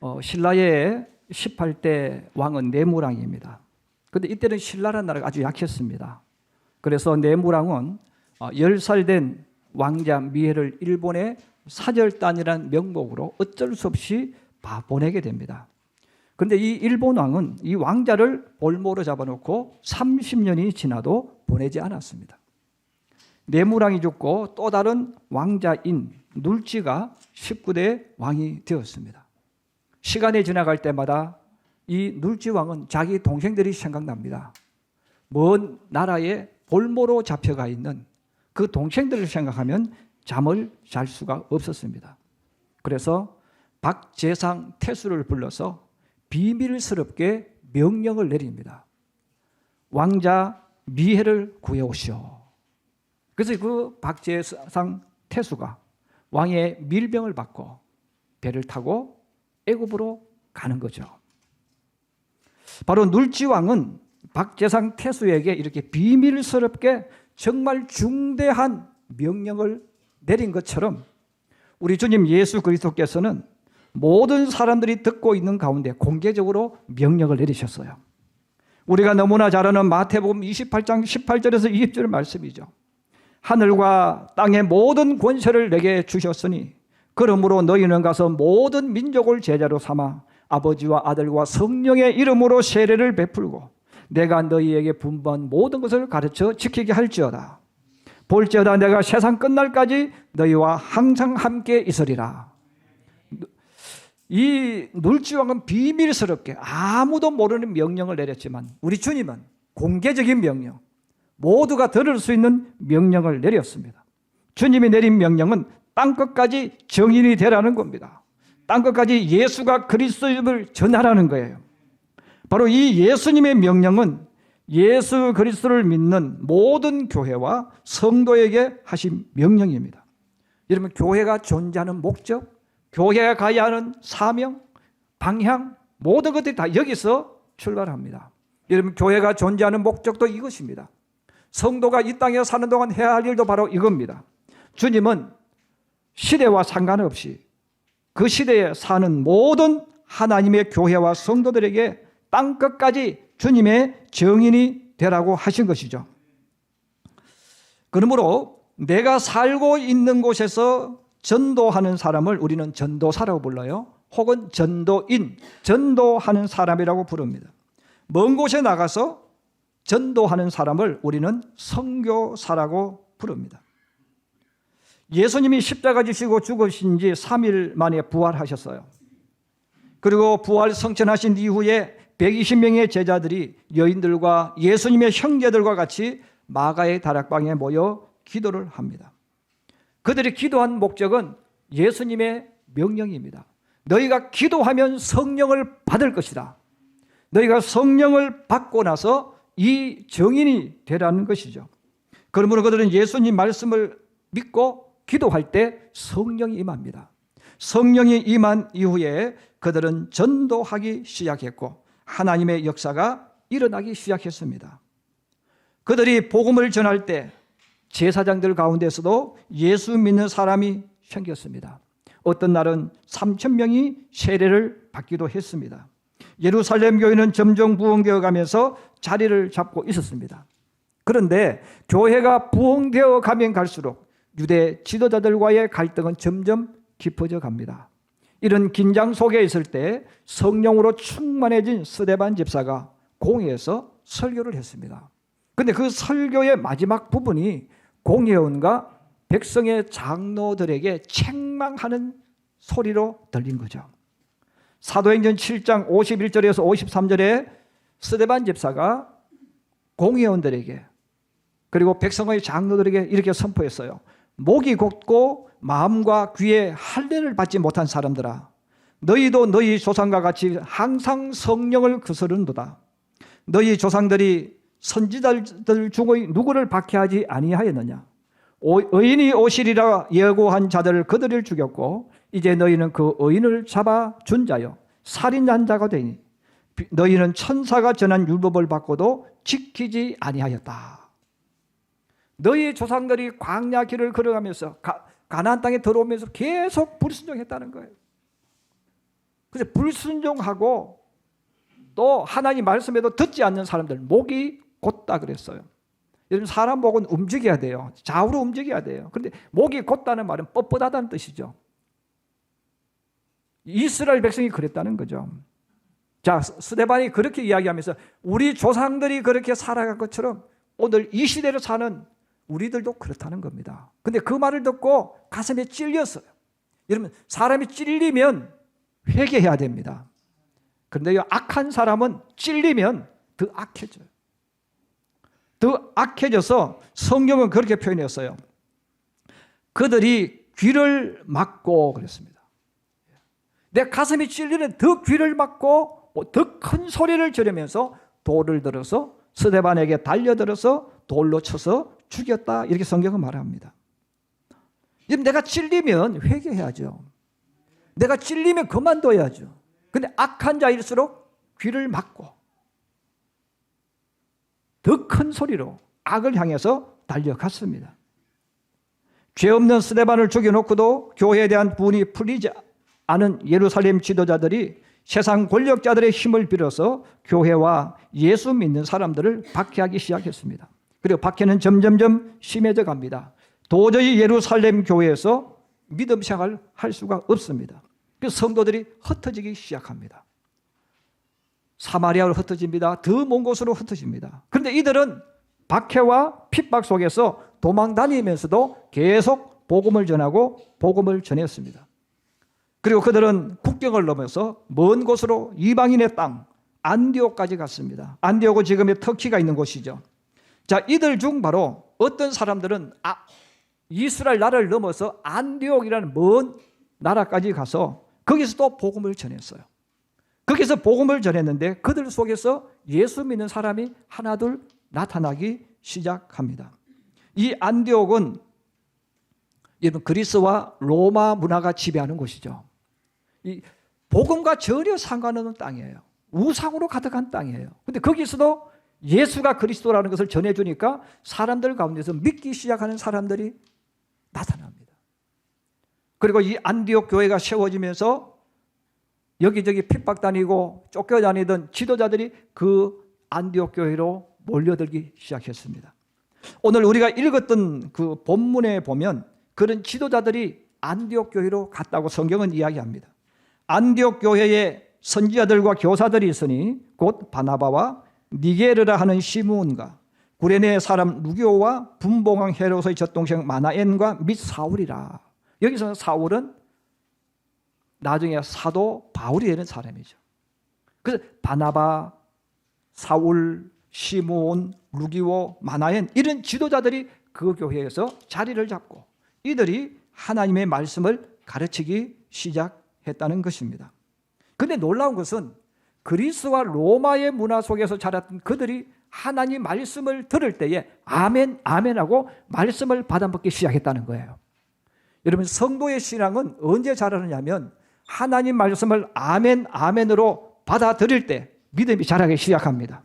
어, 신라의 18대 왕은 네무랑입니다. 근데 이때는 신라라는 나라가 아주 약했습니다. 그래서 네무랑은 어, 10살 된 왕자 미해를 일본의 사절단이라는 명목으로 어쩔 수 없이 봐 보내게 됩니다. 근데 이 일본 왕은 이 왕자를 볼모로 잡아놓고 30년이 지나도 보내지 않았습니다. 네무랑이 죽고 또 다른 왕자인 눌지가 19대 왕이 되었습니다. 시간이 지나갈 때마다 이 눌지 왕은 자기 동생들이 생각납니다. 먼 나라에 볼모로 잡혀가 있는 그 동생들을 생각하면 잠을 잘 수가 없었습니다. 그래서 박재상 태수를 불러서 비밀스럽게 명령을 내립니다. 왕자 미해를 구해오시오. 그래서 그 박재상 태수가 왕의 밀병을 받고 배를 타고 애굽으로 가는 거죠. 바로 눌지 왕은 박재상 태수에게 이렇게 비밀스럽게 정말 중대한 명령을 내린 것처럼 우리 주님 예수 그리스도께서는 모든 사람들이 듣고 있는 가운데 공개적으로 명령을 내리셨어요. 우리가 너무나 잘 아는 마태복음 28장 18절에서 20절 말씀이죠. 하늘과 땅의 모든 권세를 내게 주셨으니 그러므로 너희는 가서 모든 민족을 제자로 삼아 아버지와 아들과 성령의 이름으로 세례를 베풀고 내가 너희에게 분부한 모든 것을 가르쳐 지키게 할지어다. 볼지어다 내가 세상 끝날까지 너희와 항상 함께 있으리라. 이 눌지왕은 비밀스럽게 아무도 모르는 명령을 내렸지만 우리 주님은 공개적인 명령, 모두가 들을 수 있는 명령을 내렸습니다. 주님이 내린 명령은 땅 끝까지 정인이 되라는 겁니다. 땅 끝까지 예수가 그리스도임을 전하라는 거예요. 바로 이 예수님의 명령은 예수 그리스도를 믿는 모든 교회와 성도에게 하신 명령입니다. 여러분 교회가 존재하는 목적, 교회가 가야 하는 사명, 방향 모든 것들이 다 여기서 출발합니다. 여러분 교회가 존재하는 목적도 이것입니다. 성도가 이 땅에 사는 동안 해야 할 일도 바로 이겁니다. 주님은 시대와 상관없이 그 시대에 사는 모든 하나님의 교회와 성도들에게 땅 끝까지 주님의 정인이 되라고 하신 것이죠. 그러므로 내가 살고 있는 곳에서 전도하는 사람을 우리는 전도사라고 불러요. 혹은 전도인, 전도하는 사람이라고 부릅니다. 먼 곳에 나가서 전도하는 사람을 우리는 선교사라고 부릅니다. 예수님이 십자가 지시고 죽으신 지 3일 만에 부활하셨어요. 그리고 부활 성천하신 이후에 120명의 제자들이 여인들과 예수님의 형제들과 같이 마가의 다락방에 모여 기도를 합니다. 그들이 기도한 목적은 예수님의 명령입니다. 너희가 기도하면 성령을 받을 것이다. 너희가 성령을 받고 나서 이 정인이 되라는 것이죠. 그러므로 그들은 예수님 말씀을 믿고 기도할 때 성령이 임합니다. 성령이 임한 이후에 그들은 전도하기 시작했고 하나님의 역사가 일어나기 시작했습니다. 그들이 복음을 전할 때 제사장들 가운데서도 예수 믿는 사람이 생겼습니다. 어떤 날은 3천 명이 세례를 받기도 했습니다. 예루살렘 교회는 점점 부흥되어 가면서 자리를 잡고 있었습니다. 그런데 교회가 부흥되어 가면 갈수록 유대 지도자들과의 갈등은 점점 깊어져 갑니다. 이런 긴장 속에 있을 때 성령으로 충만해진 스데반 집사가 공회에서 설교를 했습니다. 근데 그 설교의 마지막 부분이 공회원과 백성의 장로들에게 책망하는 소리로 들린 거죠. 사도행전 7장 51절에서 53절에 스데반 집사가 공회원들에게 그리고 백성의 장로들에게 이렇게 선포했어요. 목이 곧고 마음과 귀에 할례를 받지 못한 사람들아 너희도 너희 조상과 같이 항상 성령을 거스른도다. 너희 조상들이 선지자들 중의 누구를 박해하지 아니하였느냐? 의인이 오시리라 예고한 자들을 그들을 죽였고 이제 너희는 그 의인을 잡아 준 자요 살인한 자가 되니 너희는 천사가 전한 율법을 받고도 지키지 아니하였다. 너희 조상들이 광야 길을 걸어가면서 가, 가나안 땅에 들어오면서 계속 불순종했다는 거예요. 그래서 불순종하고 또 하나님 말씀에도 듣지 않는 사람들 목이 곧다 그랬어요. 여러분 사람 목은 움직여야 돼요. 좌우로 움직여야 돼요. 그런데 목이 곧다는 말은 뻣뻣하다는 뜻이죠. 이스라엘 백성이 그랬다는 거죠. 자, 스데반이 그렇게 이야기하면서 우리 조상들이 그렇게 살아간 것처럼 오늘 이 시대를 사는 우리들도 그렇다는 겁니다. 근데 그 말을 듣고 가슴에 찔렸어요. 여러분, 사람이 찔리면 회개해야 됩니다. 그런데요, 악한 사람은 찔리면 더 악해져요. 더 악해져서 성경은 그렇게 표현했어요. 그들이 귀를 막고 그랬습니다. 내 가슴이 찔리는 더 귀를 막고 더 큰 소리를 지르면서 돌을 들어서 스데반에게 달려들어서 돌로 쳐서 죽였다 이렇게 성경은 말합니다. 지금 내가 찔리면 회개해야죠. 내가 찔리면 그만둬야죠. 근데 악한 자일수록 귀를 막고 더 큰 소리로 악을 향해서 달려갔습니다. 죄 없는 스데반을 죽여놓고도 교회에 대한 분이 풀리지 않은 예루살렘 지도자들이 세상 권력자들의 힘을 빌어서 교회와 예수 믿는 사람들을 박해하기 시작했습니다. 그리고 박해는 점점점 심해져 갑니다. 도저히 예루살렘 교회에서 믿음 생활을 할 수가 없습니다. 그 성도들이 흩어지기 시작합니다. 사마리아로 흩어집니다. 더 먼 곳으로 흩어집니다. 그런데 이들은 박해와 핍박 속에서 도망 다니면서도 계속 복음을 전하고 복음을 전했습니다. 그리고 그들은 국경을 넘어서 먼 곳으로 이방인의 땅 안디옥까지 갔습니다. 안디옥은 지금의 터키가 있는 곳이죠. 자, 이들 중 바로 어떤 사람들은 아, 이스라엘 나라를 넘어서 안디옥이라는 먼 나라까지 가서 거기서 또 복음을 전했어요. 거기서 복음을 전했는데 그들 속에서 예수 믿는 사람이 하나둘 나타나기 시작합니다. 이 안디옥은 여러분 그리스와 로마 문화가 지배하는 곳이죠. 이 복음과 전혀 상관없는 땅이에요. 우상으로 가득한 땅이에요. 근데 거기서도 예수가 그리스도라는 것을 전해주니까 사람들 가운데서 믿기 시작하는 사람들이 나타납니다. 그리고 이 안디옥 교회가 세워지면서 여기저기 핍박 다니고 쫓겨다니던 지도자들이 그 안디옥 교회로 몰려들기 시작했습니다. 오늘 우리가 읽었던 그 본문에 보면 그런 지도자들이 안디옥 교회로 갔다고 성경은 이야기합니다. 안디옥 교회에 선지자들과 교사들이 있으니 곧 바나바와 니게르라 하는 시므온과 구레네 사람 루교와 분봉왕 헤롯의 젖동생 마나엔과 및 사울이라. 여기서 사울은 나중에 사도 바울이 되는 사람이죠. 그래서 바나바, 사울, 시므온, 루기오, 마나엔 이런 지도자들이 그 교회에서 자리를 잡고 이들이 하나님의 말씀을 가르치기 시작했다는 것입니다. 근데 놀라운 것은 그리스와 로마의 문화 속에서 자랐던 그들이 하나님 말씀을 들을 때에 아멘, 아멘하고 말씀을 받아먹기 시작했다는 거예요. 여러분, 성도의 신앙은 언제 자라느냐면 하나님 말씀을 아멘, 아멘으로 받아들일 때 믿음이 자라기 시작합니다.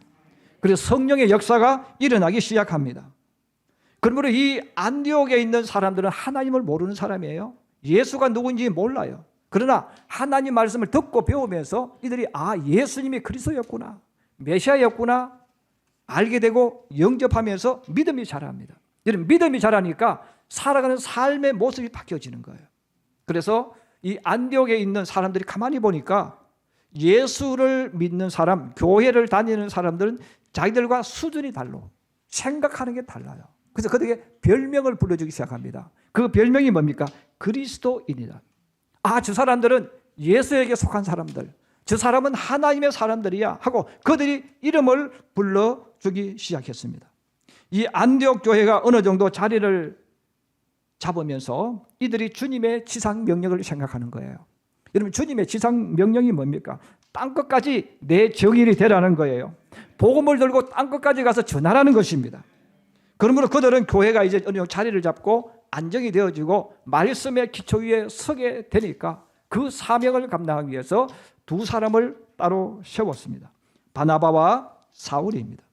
그래서 성령의 역사가 일어나기 시작합니다. 그러므로 이 안디옥에 있는 사람들은 하나님을 모르는 사람이에요. 예수가 누군지 몰라요. 그러나 하나님 말씀을 듣고 배우면서 이들이 아 예수님이 그리스도였구나 메시아였구나 알게 되고 영접하면서 믿음이 자랍니다. 여러분 믿음이 자라니까 살아가는 삶의 모습이 바뀌어지는 거예요. 그래서 이 안디옥에 있는 사람들이 가만히 보니까 예수를 믿는 사람, 교회를 다니는 사람들은 자기들과 수준이 달로 생각하는 게 달라요. 그래서 그들에게 별명을 불러주기 시작합니다. 그 별명이 뭡니까? 그리스도인이다. 아, 저 사람들은 예수에게 속한 사람들. 저 사람은 하나님의 사람들이야 하고 그들이 이름을 불러 주기 시작했습니다. 이 안디옥 교회가 어느 정도 자리를 잡으면서 이들이 주님의 지상 명령을 생각하는 거예요. 여러분 주님의 지상 명령이 뭡니까? 땅 끝까지 내 정인이 되라는 거예요. 복음을 들고 땅 끝까지 가서 전하라는 것입니다. 그러므로 그들은 교회가 이제 어느 정도 자리를 잡고 안정이 되어지고 말씀의 기초 위에 서게 되니까 그 사명을 감당하기 위해서 두 사람을 따로 세웠습니다. 바나바와 사울입니다.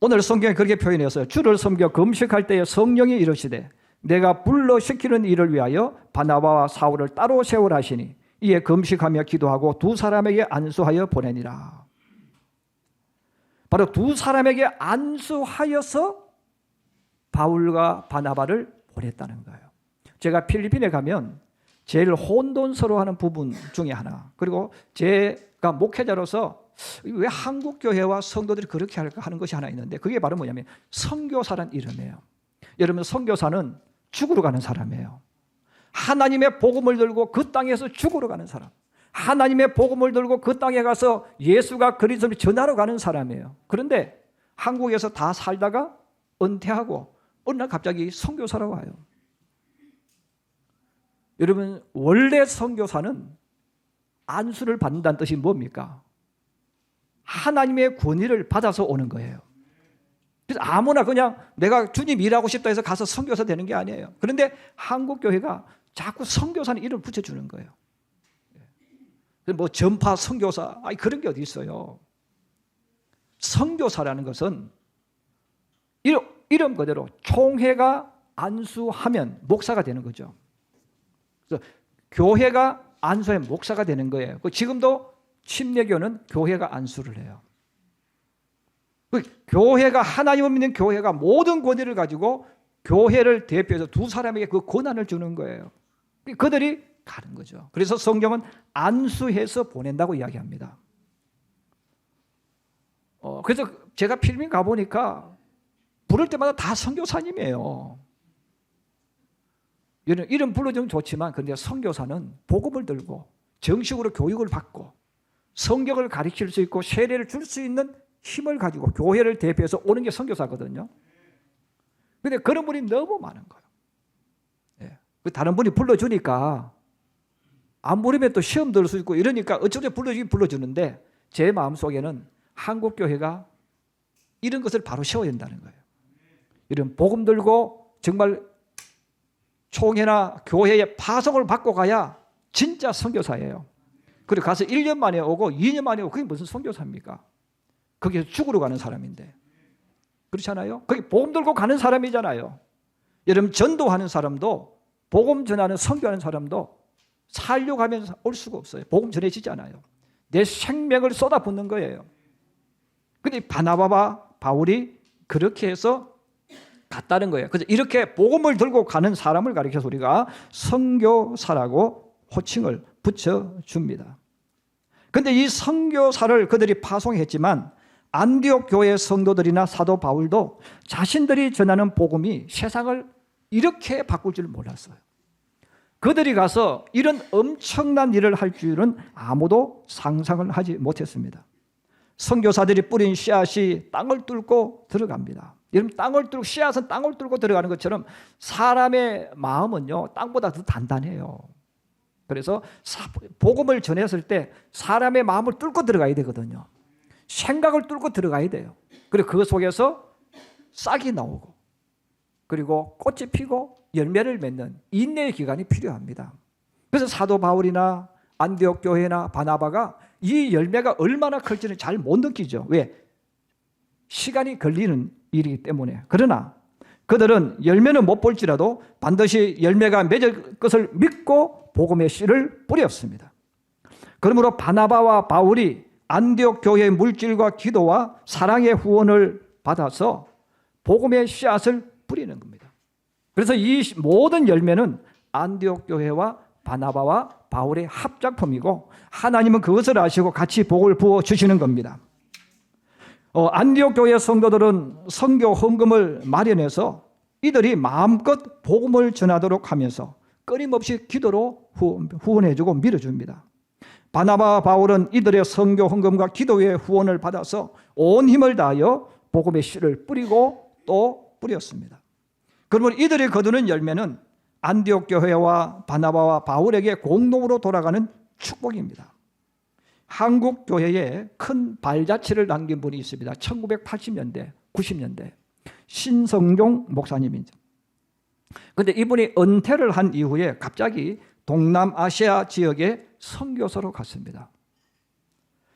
오늘 성경에 그렇게 표현했어요. 주를 섬겨 금식할 때에 성령이 이르시되 내가 불러 시키는 일을 위하여 바나바와 사울을 따로 세우라 하시니 이에 금식하며 기도하고 두 사람에게 안수하여 보내니라. 바로 두 사람에게 안수하여서 바울과 바나바를 보냈다는 거예요. 제가 필리핀에 가면 제일 혼돈스러워하는 부분 중에 하나. 그리고 제가 목회자로서 왜 한국 교회와 성도들이 그렇게 할까 하는 것이 하나 있는데 그게 바로 뭐냐면 선교사란 이름이에요. 여러분 선교사는 죽으러 가는 사람이에요. 하나님의 복음을 들고 그 땅에서 죽으러 가는 사람. 하나님의 복음을 들고 그 땅에 가서 예수가 그리스도를 전하러 가는 사람이에요. 그런데 한국에서 다 살다가 은퇴하고 어느 날 갑자기 선교사라고 와요. 여러분 원래 선교사는 안수를 받는다는 뜻이 뭡니까? 하나님의 권위를 받아서 오는 거예요. 그래서 아무나 그냥 내가 주님 일하고 싶다 해서 가서 선교사 되는 게 아니에요. 그런데 한국 교회가 자꾸 선교사는 이름 붙여 주는 거예요. 뭐 전파 선교사, 아니 그런 게 어디 있어요? 선교사라는 것은 이름, 이름 그대로 총회가 안수하면 목사가 되는 거죠. 그래서 교회가 안수의 목사가 되는 거예요. 그 지금도 침례교는 교회가 안수를 해요. 그 교회가 하나님을 믿는 교회가 모든 권위를 가지고 교회를 대표해서 두 사람에게 그 권한을 주는 거예요. 그들이 가는 거죠. 그래서 성경은 안수해서 보낸다고 이야기합니다. 어, 그래서 제가 필리핀 가보니까 부를 때마다 다 선교사님이에요. 이름 불러주면 좋지만 근데 선교사는 복음을 들고 정식으로 교육을 받고 성경을 가르칠 수 있고 세례를 줄 수 있는 힘을 가지고 교회를 대표해서 오는 게 선교사거든요. 근데 그런 분이 너무 많은 거예요. 예. 그 다른 분이 불러주니까 안 부르면 또 시험 들 수 있고 이러니까 어쩌면 불러주긴 불러주는데 제 마음속에는 한국 교회가 이런 것을 바로 세워야 된다는 거예요. 이런 복음 들고 정말 총회나 교회에 파송을 받고 가야 진짜 선교사예요. 그리고 가서 1년 만에 오고 2년 만에 오고 그게 무슨 선교사입니까? 거기서 죽으러 가는 사람인데. 그렇잖아요? 거기 복음 들고 가는 사람이잖아요. 여러분 전도하는 사람도 복음 전하는 선교하는 사람도 살려고 하면서 올 수가 없어요. 복음 전해지지 않아요. 내 생명을 쏟아붓는 거예요. 근데 바나바와 바울이 그렇게 해서 갔다는 거예요. 그래서 이렇게 복음을 들고 가는 사람을 가리켜서 우리가 선교사라고 호칭을 붙여 줍니다. 근데 이 선교사를 그들이 파송했지만 안디옥 교회 성도들이나 사도 바울도 자신들이 전하는 복음이 세상을 이렇게 바꿀 줄 몰랐어요. 그들이 가서 이런 엄청난 일을 할 줄은 아무도 상상을 하지 못했습니다. 선교사들이 뿌린 씨앗이 땅을 뚫고 들어갑니다. 여러분 땅을 뚫고 씨앗은 땅을 뚫고 들어가는 것처럼 사람의 마음은요 땅보다 더 단단해요. 그래서 복음을 전했을 때 사람의 마음을 뚫고 들어가야 되거든요. 생각을 뚫고 들어가야 돼요. 그리고 그 속에서 싹이 나오고 그리고 꽃이 피고 열매를 맺는 인내의 기간이 필요합니다. 그래서 사도 바울이나 안디옥 교회나 바나바가 이 열매가 얼마나 클지는 잘 못 느끼죠. 왜? 시간이 걸리는 일이기 때문에. 그러나 그들은 열매는 못 볼지라도 반드시 열매가 맺을 것을 믿고 복음의 씨를 뿌렸습니다. 그러므로 바나바와 바울이 안디옥 교회의 물질과 기도와 사랑의 후원을 받아서 복음의 씨앗을 뿌리는 겁니다. 그래서 이 모든 열매는 안디옥 교회와 바나바와 바울의 합작품이고 하나님은 그것을 아시고 같이 복을 부어 주시는 겁니다. 어, 안디옥 교회 성도들은 선교 헌금을 마련해서 이들이 마음껏 복음을 전하도록 하면서 끊임없이 기도로 후원해주고 밀어줍니다. 바나바 바울은 이들의 선교 헌금과 기도의 후원을 받아서 온 힘을 다하여 복음의 씨를 뿌리고 또 뿌렸습니다. 그러면 이들이 거두는 열매는 안디옥 교회와 바나바와 바울에게 공동으로 돌아가는 축복입니다. 한국 교회에 큰 발자취를 남긴 분이 있습니다. 1980년대, 90년대 신성종 목사님이죠. 근데 이분이 은퇴를 한 이후에 갑자기 동남아시아 지역에 선교사로 갔습니다.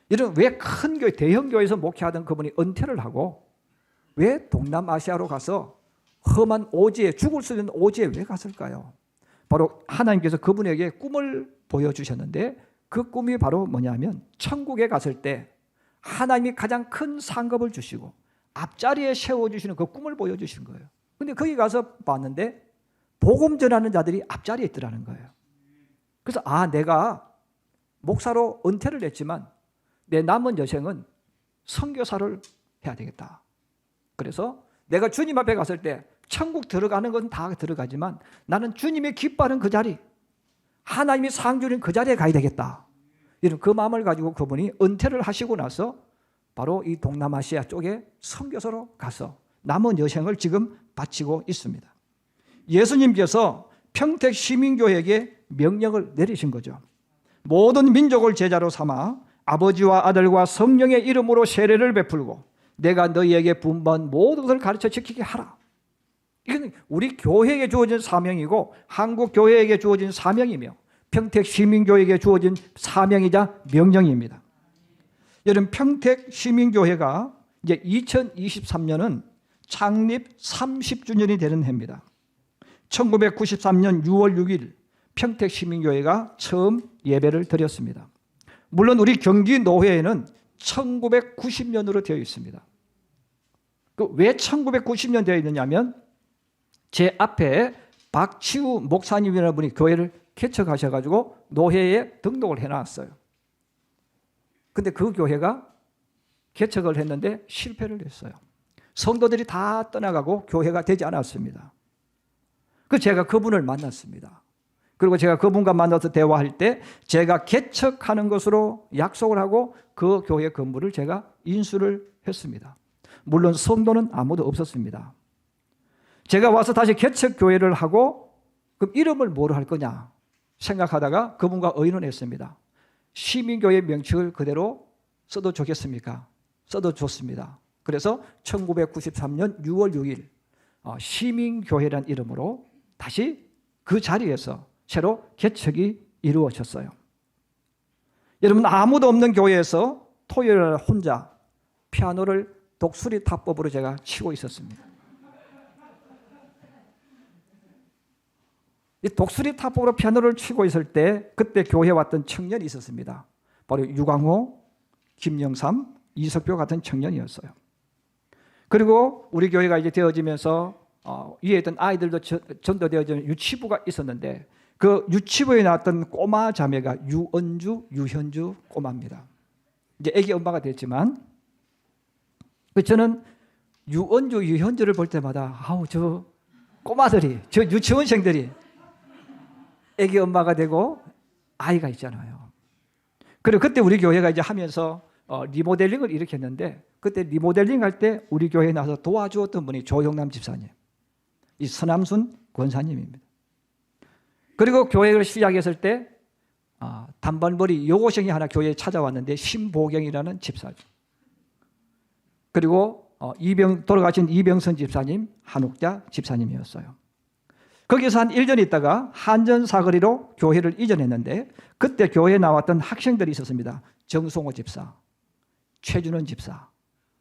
이런 왜 큰 교회, 대형 교회에서 목회하던 그분이 은퇴를 하고 왜 동남아시아로 가서 험한 오지에 죽을 수 있는 오지에 왜 갔을까요? 바로 하나님께서 그분에게 꿈을 보여주셨는데 그 꿈이 바로 뭐냐면 천국에 갔을 때 하나님이 가장 큰 상급을 주시고 앞자리에 세워 주시는 그 꿈을 보여주시는 거예요. 근데 거기 가서 봤는데 복음 전하는 자들이 앞자리에 있더라는 거예요. 그래서 아 내가 목사로 은퇴를 했지만 내 남은 여생은 선교사를 해야 되겠다. 그래서 내가 주님 앞에 갔을 때 천국 들어가는 건 다 들어가지만 나는 주님의 기뻐하는 그 자리, 하나님이 상 주는 그 자리에 가야 되겠다. 이런 그 마음을 가지고 그분이 은퇴를 하시고 나서 바로 이 동남아시아 쪽에 선교사로 가서 남은 여생을 지금 바치고 있습니다. 예수님께서 평택 시민교회에게 명령을 내리신 거죠. 모든 민족을 제자로 삼아 아버지와 아들과 성령의 이름으로 세례를 베풀고 내가 너희에게 분반 모든 것을 가르쳐 지키게 하라. 이건 우리 교회에게 주어진 사명이고 한국 교회에게 주어진 사명이며 평택 시민교회에게 주어진 사명이자 명령입니다. 여러분 평택 시민교회가 이제 2023년은 창립 30주년이 되는 해입니다. 1993년 6월 6일 평택 시민교회가 처음 예배를 드렸습니다. 물론 우리 경기 노회에는 1990년으로 되어 있습니다. 그 왜 1990년 되어 있느냐면 제 앞에 박치우 목사님이라는 분이 교회를 개척하셔가지고 노회에 등록을 해놨어요. 근데 그 교회가 개척을 했는데 실패를 했어요. 성도들이 다 떠나가고 교회가 되지 않았습니다. 그 제가 그분을 만났습니다. 그리고 제가 그분과 만나서 대화할 때 제가 개척하는 것으로 약속을 하고 그 교회 건물을 제가 인수를 했습니다. 물론 성도는 아무도 없었습니다. 제가 와서 다시 개척 교회를 하고 그럼 이름을 뭐로 할 거냐 생각하다가 그분과 의논했습니다. 시민교회 명칭을 그대로 써도 좋겠습니까? 써도 좋습니다. 그래서 1993년 6월 6일 어, 시민교회란 이름으로 다시 그 자리에서 새로 개척이 이루어졌어요. 여러분 아무도 없는 교회에서 토요일 혼자 피아노를 독수리 타법으로 제가 치고 있었습니다. 이 독수리 타법으로 피아노를 치고 있을 때 그때 교회 왔던 청년이 있었습니다. 바로 유광호, 김영삼, 이석표 같은 청년이었어요. 그리고 우리 교회가 이제 되어지면서 어, 위에 있던 아이들도 전도되어지는 유치부가 있었는데 그 유치부에 나왔던 꼬마 자매가 유언주, 유현주 꼬마입니다. 이제 아기 엄마가 됐지만 그 저는 유언주, 유현주를 볼 때마다 아우 저 꼬마들이 저 유치원생들이 아기 엄마가 되고 아이가 있잖아요. 그리고 그때 우리 교회가 이제 하면서 어, 리모델링을 일으켰는데 그때 리모델링 할 때 우리 교회에 나서 도와주었던 분이 조영남 집사님, 이 서남순 권사님입니다. 그리고 교회를 시작했을 때 아, 단발머리 여고생이 하나 교회에 찾아왔는데 신보경이라는 집사죠. 그리고 어, 이병 돌아가신 이병선 집사님, 한옥자 집사님이었어요. 거기서 한 1년 있다가 한전 사거리로 교회를 이전했는데 그때 교회에 나왔던 학생들이 있었습니다. 정송호 집사, 최준원 집사,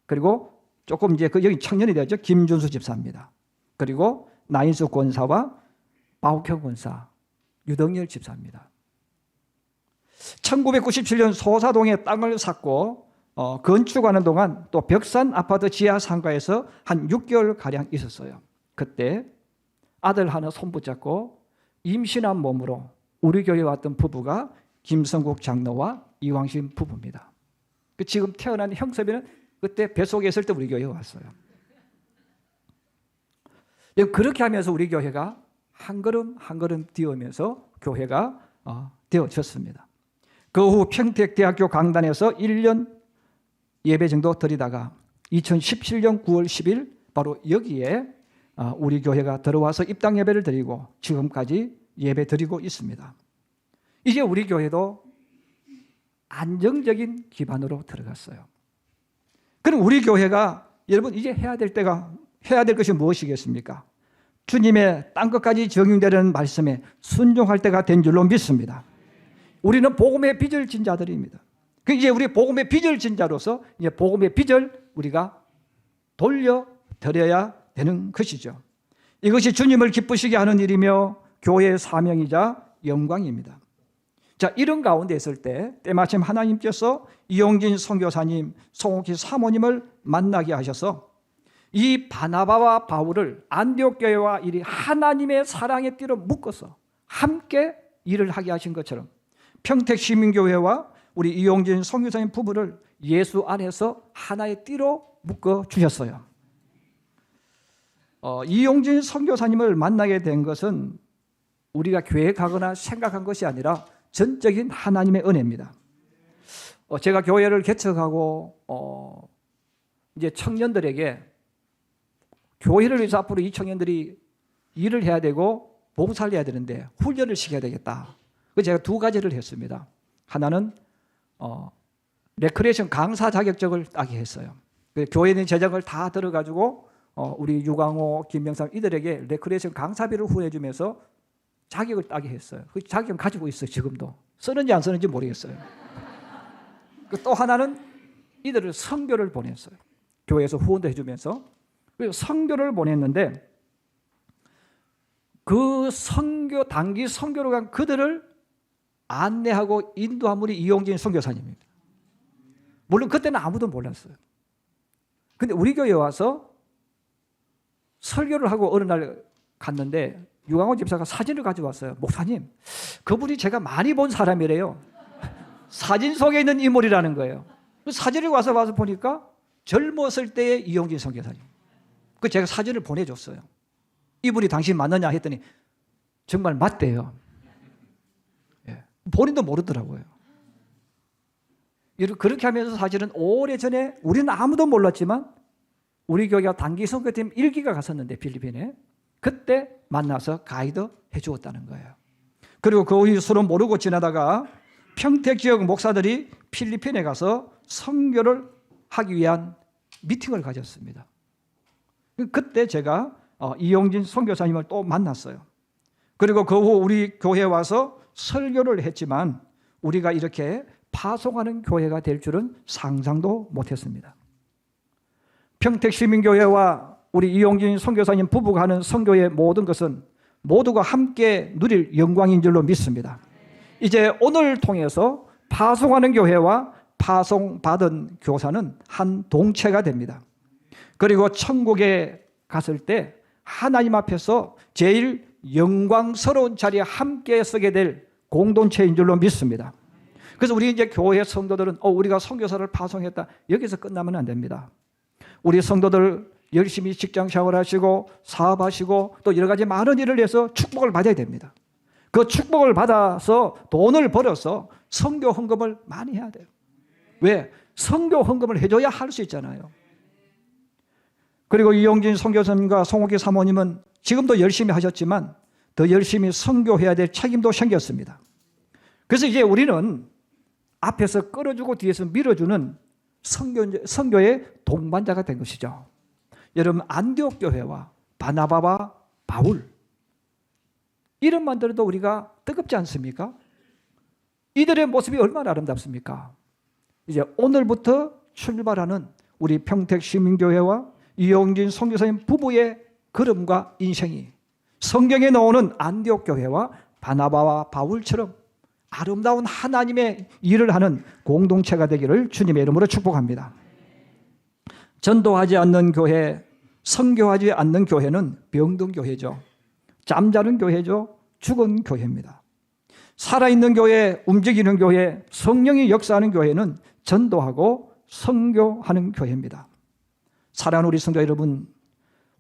그리고 조금 이제 그 여기 청년이 되었죠. 김준수 집사입니다. 그리고 나인수 권사와 바욱형 권사, 유덕열 집사입니다. 1997년 소사동에 땅을 샀고 어, 건축하는 동안 또 벽산 아파트 지하 상가에서 한 6개월 가량 있었어요. 그때 아들 하나 손 붙잡고 임신한 몸으로 우리 교회 왔던 부부가 김성국 장로와 이왕신 부부입니다. 그 지금 태어난 형섭이는 그때 뱃속에 있을 때 우리 교회에 왔어요. 그렇게 하면서 우리 교회가 한 걸음 한 걸음 뛰어오면서 교회가 어, 되어졌습니다. 그 후 평택대학교 강단에서 1년 예배 정도 드리다가 2017년 9월 10일 바로 여기에 어, 우리 교회가 들어와서 입당 예배를 드리고 지금까지 예배 드리고 있습니다. 이제 우리 교회도 안정적인 기반으로 들어갔어요. 그럼 우리 교회가 여러분 이제 해야 될 때가 해야 될 것이 무엇이겠습니까? 주님의 땅 끝까지 적용되는 말씀에 순종할 때가 된 줄로 믿습니다. 우리는 복음의 빚을 진 자들입니다. 그 이제 우리 복음의 빚을 진 자로서 이제 복음의 빚을 우리가 돌려 드려야 되는 것이죠. 이것이 주님을 기쁘시게 하는 일이며 교회의 사명이자 영광입니다. 자, 이런 가운데 있을 때 때마침 하나님께서 이용진 선교사님, 송옥희 사모님을 만나게 하셔서 이 바나바와 바울을 안디옥 교회와 이 하나님의 사랑의 띠로 묶어서 함께 일을 하게 하신 것처럼 평택 시민교회와 우리 이용진 선교사님 부부를 예수 안에서 하나의 띠로 묶어 주셨어요. 어, 이용진 선교사님을 만나게 된 것은 우리가 계획하거나 생각한 것이 아니라 전적인 하나님의 은혜입니다. 어, 제가 교회를 개척하고 어, 이제 청년들에게 교회를 위해서 앞으로 이 청년들이 일을 해야 되고 봉사를 해야 되는데 훈련을 시켜야 되겠다. 그래서 제가 두 가지를 했습니다. 하나는 어, 레크레이션 강사 자격증을 따게 했어요. 그 교회에 있는 재정을 다 들어가지고 어, 우리 유광호, 김명삼 이들에게 레크레이션 강사비를 후원해주면서 자격을 따게 했어요. 그 자격 가지고 있어요. 지금도 쓰는지 안 쓰는지 모르겠어요. 그또 하나는 이들을 선교를 보냈어요. 교회에서 후원도 해주면서 그래서 선교를 보냈는데 그 선교 단기 선교로 간 그들을 안내하고 인도한 분이 이용진 선교사님입니다. 물론 그때는 아무도 몰랐어요. 근데 우리 교회 와서 설교를 하고 어느 날 갔는데 유광호 집사가 사진을 가져왔어요. 목사님, 그분이 제가 많이 본 사람이래요. 사진 속에 있는 인물이라는 거예요. 그 사진을 와서 와서 보니까 젊었을 때의 이용진 선교사님. 그 제가 사진을 보내줬어요. 이분이 당신 맞느냐 했더니 정말 맞대요. 예. 본인도 모르더라고요. 그렇게 하면서 사실은 오래 전에 우리는 아무도 몰랐지만 우리 교회가 단기 선교팀 1기가 갔었는데 필리핀에 그때 만나서 가이드 해주었다는 거예요. 그리고 그 후에 서로 모르고 지나다가 평택 지역 목사들이 필리핀에 가서 선교를 하기 위한 미팅을 가졌습니다. 그때 제가 어, 이용진 선교사님을 또 만났어요. 그리고 그 후 우리 교회에 와서 설교를 했지만 우리가 이렇게 파송하는 교회가 될 줄은 상상도 못했습니다. 평택 시민교회와 우리 이용진 선교사님 부부가 하는 선교의 모든 것은 모두가 함께 누릴 영광인 줄로 믿습니다. 이제 오늘 통해서 파송하는 교회와 파송받은 교사는 한 동체가 됩니다. 그리고 천국에 갔을 때 하나님 앞에서 제일 영광스러운 자리에 함께 서게 될 공동체인 줄로 믿습니다. 그래서 우리 이제 교회 성도들은 어 우리가 선교사를 파송했다 여기서 끝나면 안 됩니다. 우리 성도들 열심히 직장 생활하시고 사업하시고 또 여러 가지 많은 일을 해서 축복을 받아야 됩니다. 그 축복을 받아서 돈을 벌어서 성교 헌금을 많이 해야 돼요. 왜? 성교 헌금을 해줘야 할 수 있잖아요. 그리고 이용진 선교사님과 송옥기 사모님은 지금도 열심히 하셨지만 더 열심히 선교해야 될 책임도 생겼습니다. 그래서 이제 우리는 앞에서 끌어주고 뒤에서 밀어주는 선교, 선교의 동반자가 된 것이죠. 여러분 안디옥 교회와 바나바와 바울 이름만 들어도 우리가 뜨겁지 않습니까? 이들의 모습이 얼마나 아름답습니까? 이제 오늘부터 출발하는 우리 평택 시민교회와 이용진 선교사님 부부의 걸음과 인생이 성경에 나오는 안디옥 교회와 바나바와 바울처럼 아름다운 하나님의 일을 하는 공동체가 되기를 주님의 이름으로 축복합니다. 전도하지 않는 교회, 선교하지 않는 교회는 병든 교회죠. 잠자는 교회죠. 죽은 교회입니다. 살아있는 교회, 움직이는 교회, 성령이 역사하는 교회는 전도하고 선교하는 교회입니다. 사랑하는 우리 성도 여러분,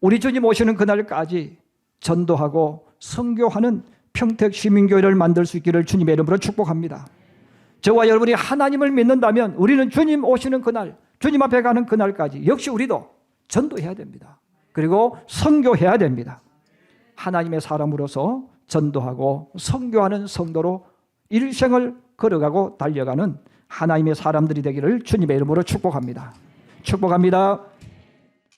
우리 주님 오시는 그날까지 전도하고 선교하는 평택 시민교회를 만들 수 있기를 주님의 이름으로 축복합니다. 저와 여러분이 하나님을 믿는다면 우리는 주님 오시는 그날, 주님 앞에 가는 그날까지 역시 우리도 전도해야 됩니다. 그리고 선교해야 됩니다. 하나님의 사람으로서 전도하고 선교하는 성도로 일생을 걸어가고 달려가는 하나님의 사람들이 되기를 주님의 이름으로 축복합니다. 축복합니다.